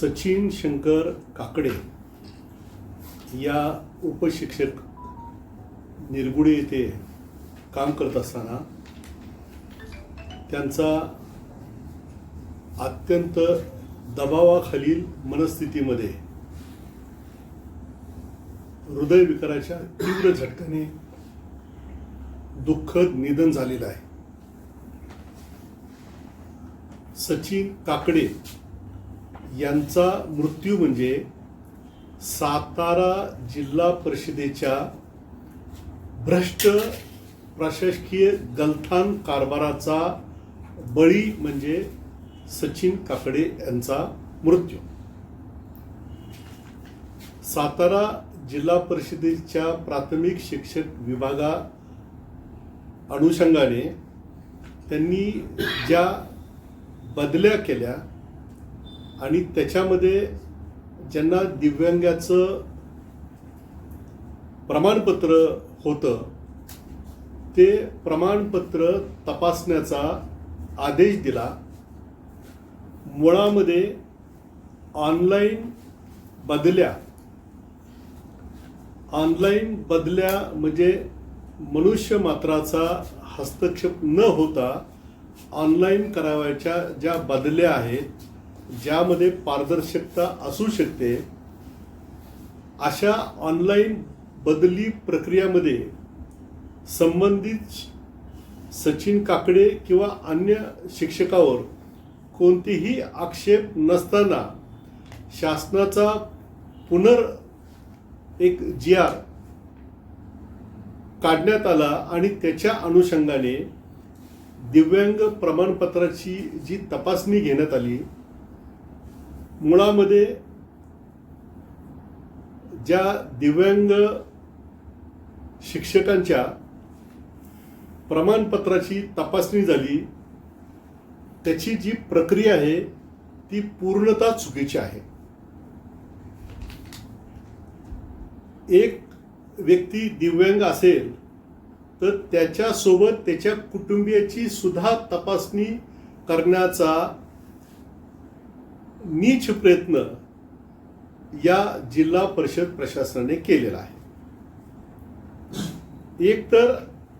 सचिन शंकर काकडे या उपशिक्षक निरगुडे येथे काम करत असताना त्यांचा अत्यंत दबावाखालील मनस्थितीमध्ये हृदयविकाराच्या तीव्र झटक्याने दुःखद निधन झालेलं आहे. सचिन काकडे यांचा मृत्यू म्हणजे सातारा जिल्हा परिषदेच्या भ्रष्ट प्रशासकीय गलथान कारभाराचा बळी म्हणजे सचिन काकडे यांचा मृत्यू. सातारा जिल्हा परिषदेच्या प्राथमिक शिक्षक विभागा अनुषंगाने त्यांनी ज्या बदल्या केल्या आणि त्याच्यामध्ये ज्यांना दिव्यांगाचं प्रमाणपत्र होतं ते प्रमाणपत्र तपासण्याचा आदेश दिला. मुळामध्ये ऑनलाईन बदल्या. ऑनलाईन बदल्या म्हणजे मनुष्य मात्राचा हस्तक्षेप न होता ऑनलाईन करावयाच्या ज्या बदल्या आहेत ज्यामध्ये पारदर्शकता असू शकते अशा ऑनलाईन बदली प्रक्रियामध्ये संबंधित सचिन काकडे किंवा अन्य शिक्षकावर कोणतेही आक्षेप नसताना शासनाचा पुनर एक जी आर काढण्यात आला आणि त्याच्या अनुषंगाने दिव्यांग प्रमाणपत्राची जी तपासणी घेण्यात आली मुळामध्ये ज्या दिव्यांग शिक्षकांच्या प्रमाणपत्राची तपासणी झाली त्याची जी प्रक्रिया आहे ती पूर्णतः चुकीची आहे. एक व्यक्ती दिव्यांग असेल तर त्याच्यासोबत त्याच्या कुटुंबियाची सुद्धा तपासणी करण्याचा नीच प्रयत्न या जिल्हा परिषद प्रशासनाने केलेला आहे. एक तर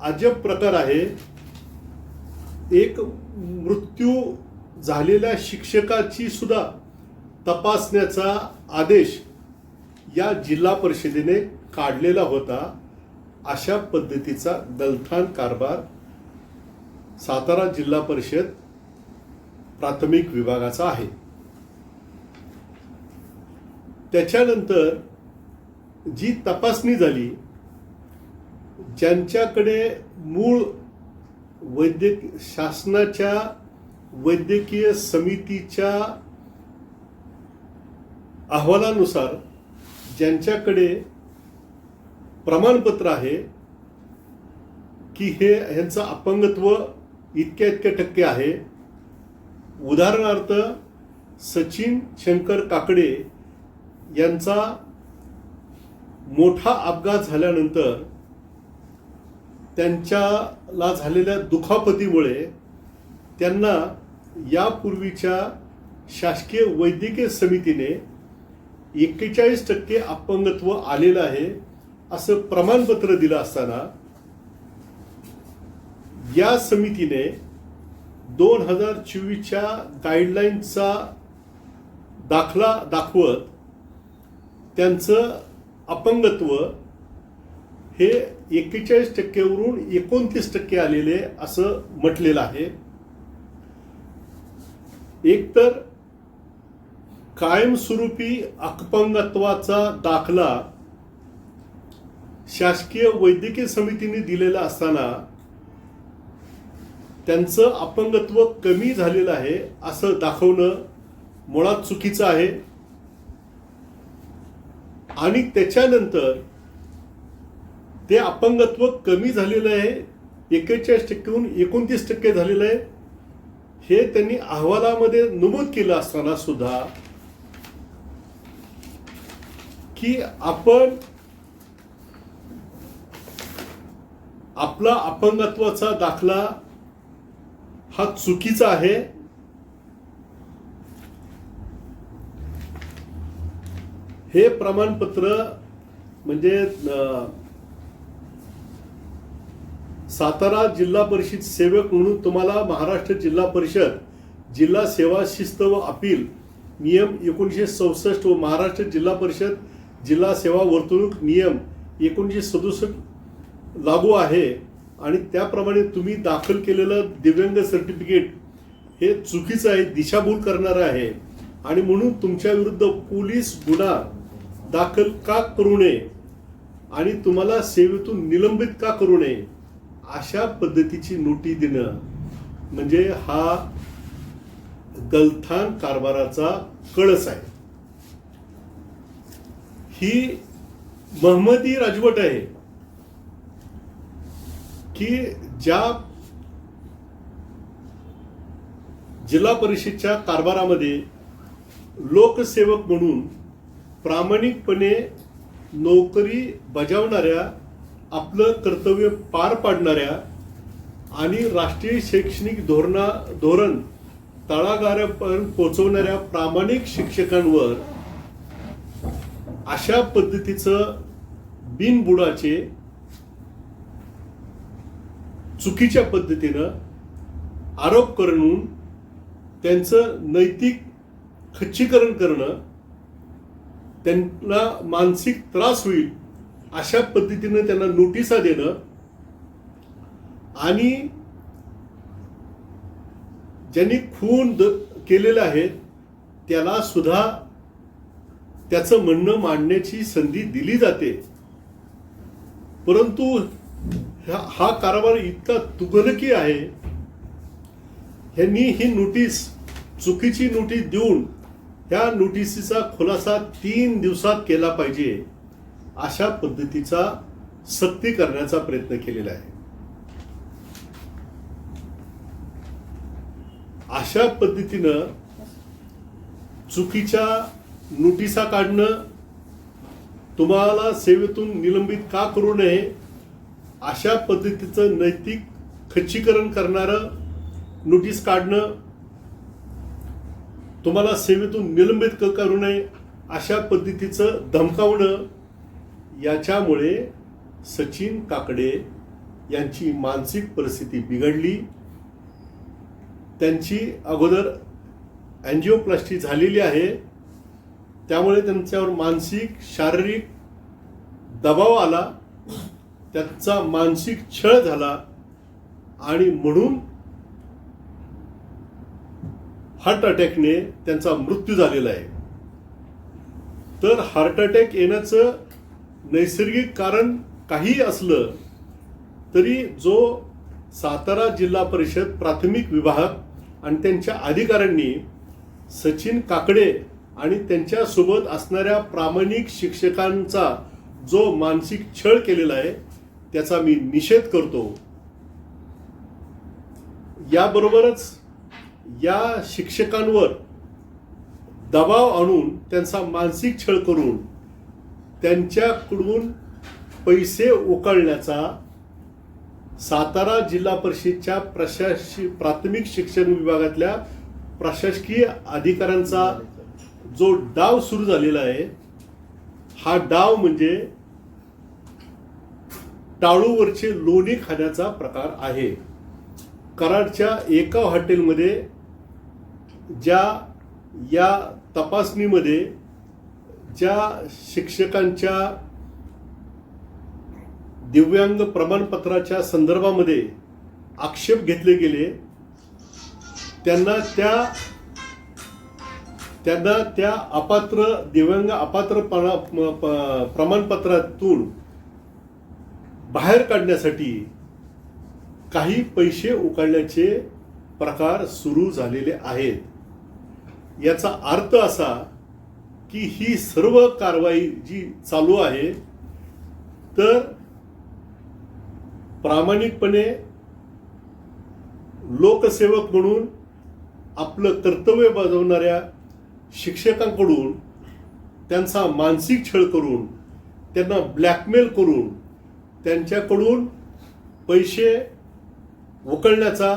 अजब प्रकार आहे. एक मृत्यू झालेल्या शिक्षकाची सुद्धा तपासण्याचा आदेश या जिल्हा परिषदेने काढलेला होता. अशा पद्धतीचा दलथान कारभार सातारा जिल्हा परिषद प्राथमिक विभागाचा आहे. त्याच्यानंतर जी तपासणी झाली ज्यांच्याकडे मूळ वैद्यक शासनाच्या वैद्यकीय समितीच्या अहवालानुसार ज्यांच्याकडे प्रमाणपत्र आहे की हे ह्यांचं अपंगत्व इतक्या इतक्या टक्के आहे उदाहरणार्थ सचिन शंकर काकडे यांचा मोठा अपघात झाल्यानंतर त्यांच्याला झालेल्या दुखापतीमुळे त्यांना यापूर्वीच्या शासकीय वैद्यकीय समितीने एक्केचाळीस टक्के अपंगत्व आलेलं आहे असं प्रमाणपत्र दिलं असताना या समितीने दोन हजार चोवीसच्या गाईडलाईनचा दाखला दाखवत त्यांचं अपंगत्व हे एक्केचाळीस टक्केवरून एकोणतीस टक्के आलेले असं म्हटलेलं आहे. एकतर कायमस्वरूपी अपंगत्वाचा दाखला शासकीय वैद्यकीय समितीने दिलेला असताना त्यांचं अपंगत्व कमी झालेलं आहे असं दाखवणं मुळात चुकीचं आहे. आणि त्याच्यानंतर ते अपंगत्व कमी झालेलं आहे एक्केचाळीस टक्केहून एकोणतीस टक्के झालेलं आहे. हे त्यांनी अहवालामध्ये नमूद केलं असताना सुद्धा की आपण आपला अपंगत्वाचा दाखला हा चुकीचा आहे. हे प्रमाणपत्र म्हणजे सातारा जिल्हा परिषद सेवक म्हणून तुम्हाला महाराष्ट्र जिल्हा परिषद जिल्हा सेवा शिस्त व अपील नियम एकोणीसशे चौसष्ट व महाराष्ट्र जिल्हा परिषद जिल्हा सेवा वर्तणूक नियम एकोणीसशे सदुसष्ट लागू आहे आणि त्याप्रमाणे तुम्ही दाखल केलेलं दिव्यांग सर्टिफिकेट हे चुकीचं आहे दिशाभूल करणारं आहे. आणि म्हणून तुमच्या विरुद्ध पोलीस गुन्हा दाखल का करू नये आणि तुम्हाला सेवेतून निलंबित का करू नये अशा पद्धतीची नोटी देणं म्हणजे हा गलथान कारभाराचा कळस आहे. ही महमदी राजवट आहे की ज्या जिल्हा परिषदच्या कारभारामध्ये लोकसेवक म्हणून प्रामाणिकपणे नोकरी बजावणाऱ्या आपलं कर्तव्य पार पाडणाऱ्या आणि राष्ट्रीय शैक्षणिक धोरणा धोरण तळागाऱ्यापर्यंत पोचवणाऱ्या प्रामाणिक शिक्षकांवर अशा पद्धतीचं बिनबुडाचे चुकीच्या पद्धतीनं आरोप करून त्यांचं नैतिक खच्चीकरण करणं त्यांना मानसिक त्रास होईल अशा पद्धतीनं त्यांना नोटिसा देणं आणि ज्यांनी खून द केलेलं आहे त्याला सुद्धा त्याचं म्हणणं मांडण्याची संधी दिली जाते. परंतु हा हा कारभार इतका तुघलकी आहे ह्यांनी ही नोटीस चुकीची नोटीस देऊन त्या नोटिसीचा खुलासा तीन दिवसात केला पाहिजे अशा पद्धतीचा सक्ती करण्याचा प्रयत्न केलेला आहे. अशा पद्धतीनं चुकीच्या नोटिसा काढणं तुम्हाला सेवेतून निलंबित का करू नये अशा पद्धतीचं नैतिक खच्चीकरण करणारं नोटीस काढणं तुम्हाला सेवेतून निलंबित करू नये अशा पद्धतीचं धमकावणं याच्यामुळे सचिन काकडे यांची मानसिक परिस्थिती बिघडली. त्यांची अगोदर अँजिओप्लास्टी झालेली आहे. त्यामुळे त्यांच्यावर मानसिक शारीरिक दबाव आला. त्यांचा मानसिक छळ झाला. आणि म्हणून हार्ट अटॅकने त्यांचा मृत्यू झालेला आहे. तर हार्ट अटॅक येण्याचं नैसर्गिक कारण काही असलं तरी जो सातारा जिल्हा परिषद प्राथमिक विभाग आणि त्यांच्या अधिकाऱ्यांनी सचिन काकडे आणि त्यांच्यासोबत असणाऱ्या प्रामाणिक शिक्षकांचा जो मानसिक छळ केलेला आहे त्याचा मी निषेध करतो. याबरोबरच या शिक्षकांवर दबाव आणून त्यांचा मानसिक छळ करून त्यांच्याकडून पैसे उकळण्याचा सातारा जिल्हा परिषदच्या प्रशासकी प्राथमिक शिक्षण विभागातल्या प्रशासकीय अधिकाऱ्यांचा जो डाव सुरू झालेला आहे हा डाव म्हणजे टाळूवरचे लोणी खाण्याचा प्रकार आहे. कराडच्या एका हॉटेलमध्ये ज्या या तपासणीमध्ये ज्या शिक्षकांच्या दिव्यांग प्रमाणपत्राच्या संदर्भामध्ये आक्षेप घेतले गेले त्यांना त्या त्यांना त्या अपात्र दिव्यांग अपात्र प- प्रमाणपत्रातून बाहेर काढण्यासाठी काही पैसे उकाळण्याचे प्रकार सुरू झालेले आहेत. याचा अर्थ असा की ही सर्व कारवाई जी चालू आहे तर प्रामाणिकपणे लोकसेवक म्हणून आपलं कर्तव्य बजावणाऱ्या शिक्षकांकडून त्यांचा मानसिक छळ करून त्यांना ब्लॅकमेल करून त्यांच्याकडून पैसे उकळण्याचा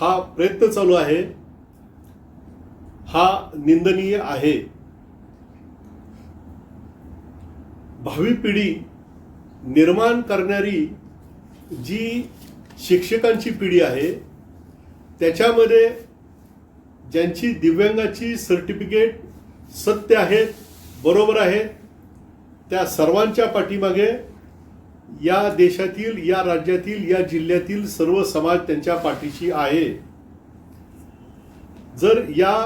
हा प्रयत्न चालू आहे. हा निंदनीय आहे. भावी पिढी निर्माण करणारी जी शिक्षकांची पिढी आहे त्याच्यामध्ये ज्यांची दिव्यांगाची सर्टिफिकेट सत्य आहेत बरोबर आहेत त्या सर्वांच्या पाठीमागे या देशातील या राज्यातील या जिल्ह्यातील सर्व समाज त्यांच्या पाठीशी आहे. जर या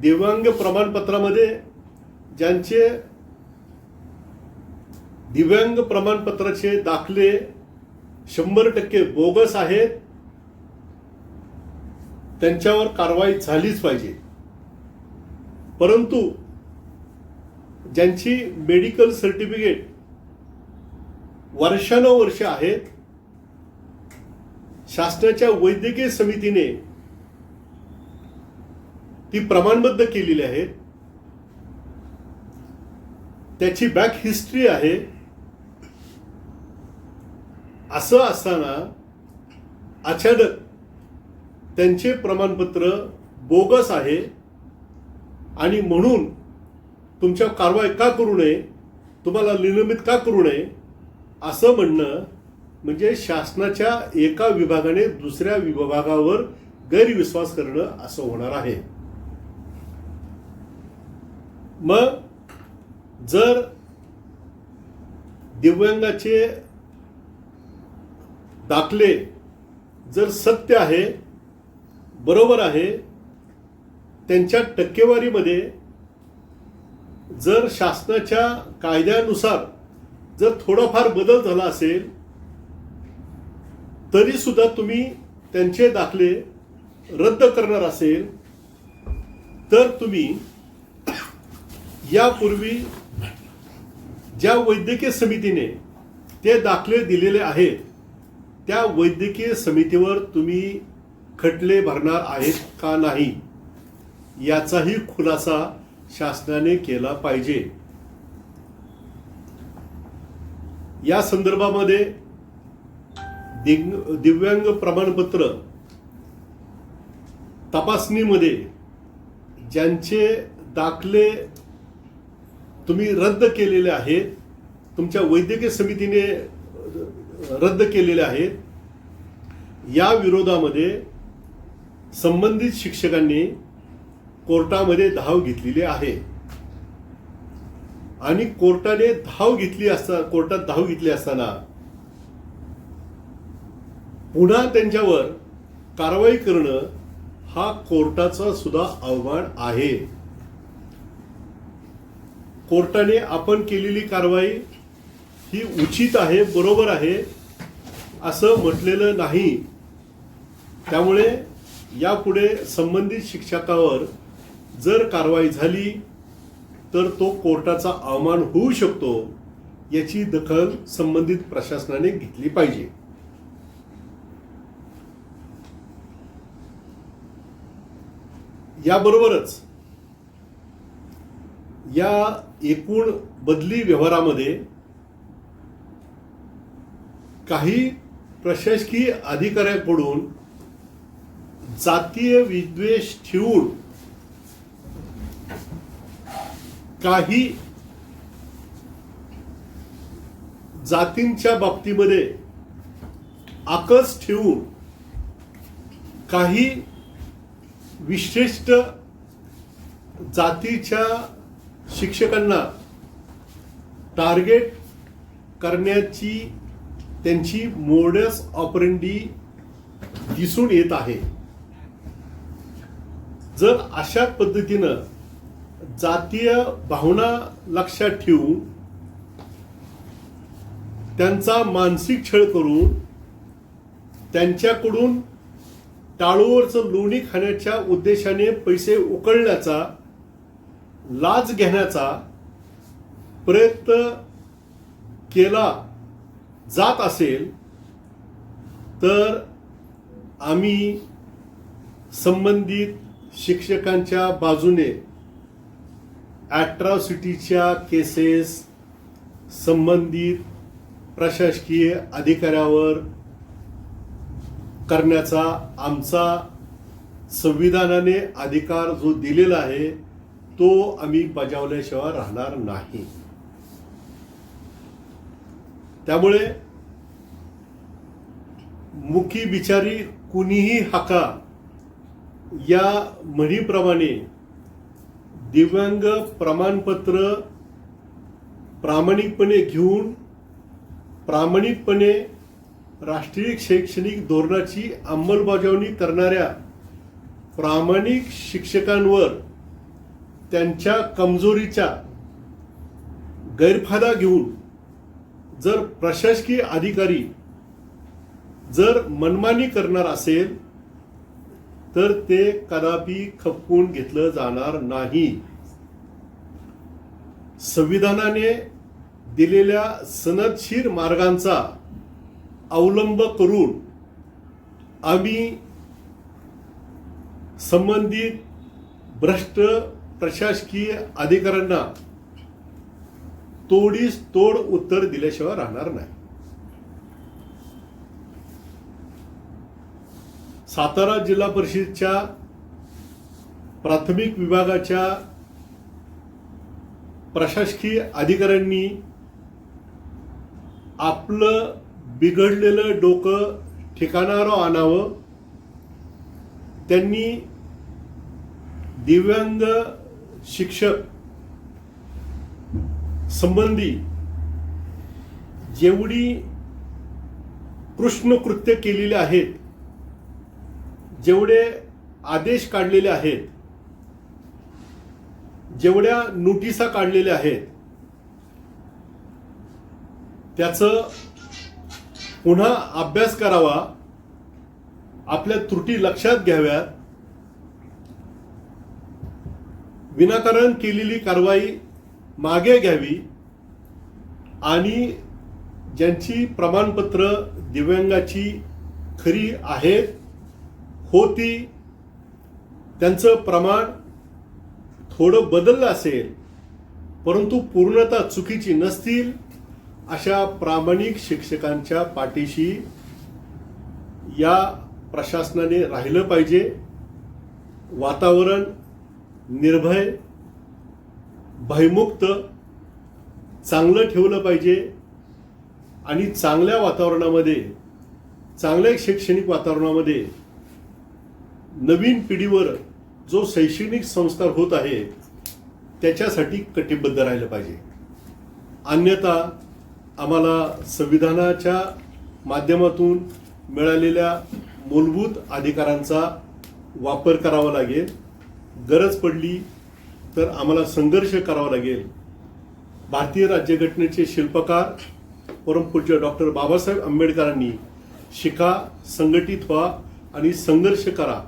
दिव्यांग प्रमाणपत्रामध्ये ज्यांचे दिव्यांग प्रमाणपत्राचे दाखले शंभर टक्के बोगस आहेत त्यांच्यावर कारवाई झालीच पाहिजे. परंतु ज्यांची मेडिकल सर्टिफिकेट वर्षानुवर्ष आहेत शासनाच्या वैद्यकीय समितीने ती प्रमाणबद्ध केलेली आहे. त्याची बॅक हिस्ट्री आहे. असं असताना अचानक त्यांचे प्रमाणपत्र बोगस आहे. आणि म्हणून तुमच्या कारवाई का करू नये? तुम्हाला निलंबित का करू नये? असं म्हणणं म्हणजे शासनाच्या एका विभागाने दुसऱ्या विभागावर गैरविश्वास करणं असं होणार आहे. मग जर दिव्यांगाचे दाखले जर सत्य आहे बरोबर आहे त्यांच्या टक्केवारीमध्ये जर शासनाच्या कायद्यानुसार जर थोडाफार बदल झाला असेल तरीसुद्धा तुम्ही त्यांचे दाखले रद्द करणार असेल तर तुम्ही यापूर्वी ज्या वैद्यकीय समितीने ते दाखले दिलेले आहेत त्या वैद्यकीय समितीवर तुम्ही खटले भरणार आहेत का नाही याचाही खुलासा शासनाने केला पाहिजे. या संदर्भामध्ये दिग- दिव्यांग प्रमाणपत्र तपासणीमध्ये ज्यांचे दाखले तुम्ही रद्द केलेले आहेत तुमच्या वैद्यकीय समितीने रद्द केलेले आहेत या विरोधामध्ये संबंधित शिक्षकांनी कोर्टामध्ये धाव घेतलेली आहे. आणि कोर्टाने धाव घेतली असता कोर्टात धाव घेतली असताना पुन्हा त्यांच्यावर कारवाई करणं हा कोर्टाचा सुद्धा आव्हान आहे. कोर्टाने आपण केलेली कारवाई ही उचित आहे बरोबर आहे असं म्हटलेलं नाही. त्यामुळे यापुढे संबंधित शिक्षकावर जर कारवाई झाली तर तो कोर्टाचा अवमान होऊ शकतो याची दखल संबंधित प्रशासनाने घेतली पाहिजे. याबरोबरच या एकूण बदली व्यवहारामध्ये काही प्रशासकीय अधिकाऱ्यांकडून जातीय विद्वेष ठेवून काही जातींच्या बाबतीमध्ये आकस ठेवून काही विशिष्ट जातीच्या शिक्षकांना टार्गेट करण्याची त्यांची मोडस ऑपरेंडी दिसून येत आहे. जर अशा पद्धतीनं जातीय भावना लक्षात ठेवून त्यांचा मानसिक छळ करून त्यांच्याकडून टाळूवरचं लोणी खाण्याच्या उद्देशाने पैसे उकळण्याचा लाच घेण्याचा प्रयत्न केला जात असेल तर आम्ही संबंधित शिक्षकांच्या बाजूने ॲट्रॉसिटीच्या केसेस संबंधित प्रशासकीय अधिकाऱ्यावर करण्याचा आमचा संविधानाने अधिकार जो दिलेला आहे तो आम्ही बजावल्याशिवाय राहणार नाही. त्यामुळे मुकी बिचारी कुणीही हाका या म्हणीप्रमाणे दिव्यांग प्रमाणपत्र प्रामाणिकपणे घेऊन प्रामाणिकपणे राष्ट्रीय शैक्षणिक धोरणाची अंमलबजावणी करणाऱ्या प्रामाणिक शिक्षकांवर त्यांच्या कमजोरीचा गैरफायदा घेऊन जर प्रशासकीय अधिकारी जर मनमानी करणार असेल तर ते कदापि खपवून घेतलं जाणार नाही. संविधानाने दिलेल्या सनदशीर मार्गांचा अवलंब करून आम्ही संबंधित भ्रष्ट प्रशासकीय अधिकाऱ्यांना तोडीस तोड उत्तर दिल्याशिवाय राहणार नाही. सातारा जिल्हा परिषदच्या प्राथमिक विभागाच्या प्रशासकीय अधिकाऱ्यांनी आपलं बिघडलेलं डोकं ठिकाणावर आणावं. त्यांनी दिव्यांग शिक्षक संबंधी जेवढी कृष्ण कृत्य केलेले आहेत जेवढे आदेश काढलेले आहेत जेवढ्या नोटिसा काढलेल्या आहेत त्याचं पुन्हा अभ्यास करावा आपल्या त्रुटी लक्षात घ्याव्यात विनाकारण केलेली कारवाई मागे घ्यावी आणि ज्यांची प्रमाणपत्र दिव्यांगाची खरी आहेत होती त्यांचं प्रमाण थोडं बदललं असेल परंतु पूर्णतः चुकीची नसतील अशा प्रामाणिक शिक्षकांच्या पाठीशी या प्रशासनाने राहिलं पाहिजे. वातावरण निर्भय भयमुक्त चांगलं ठेवलं पाहिजे आणि चांगल्या वातावरणामध्ये चांगल्या शैक्षणिक वातावरणामध्ये नवीन पिढीवर जो शैक्षणिक संस्कार होत आहे त्याच्यासाठी कटिबद्ध राहिलं पाहिजे. अन्यथा आम्हाला संविधानाच्या माध्यमातून मिळालेल्या मूलभूत अधिकारांचा वापर करावा लागेल. गरज पडली तर आम्हाला संघर्ष करावा लागेल. भारतीय राज्यघटनेचे शिल्पकार परमपूज्य डॉक्टर बाबासाहेब आंबेडकरांनी शिका संघटित व्हा आणि संघर्ष करा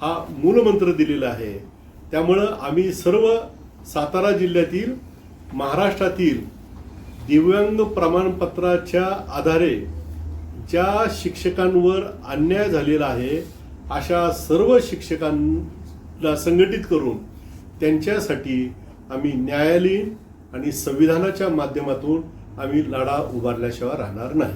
हा मूलमंत्र दिलेला आहे. त्यामुळं आम्ही सर्व सातारा जिल्ह्यातील महाराष्ट्रातील दिव्यांग प्रमाणपत्राच्या आधारे ज्या शिक्षकांवर अन्याय झालेला आहे अशा सर्व शिक्षकां ला संघटित करून त्यांच्यासाठी आम्ही न्यायालयीन आणि संविधानाच्या माध्यमातून आम्ही लढा उभारल्याशिवाय राहणार नाही.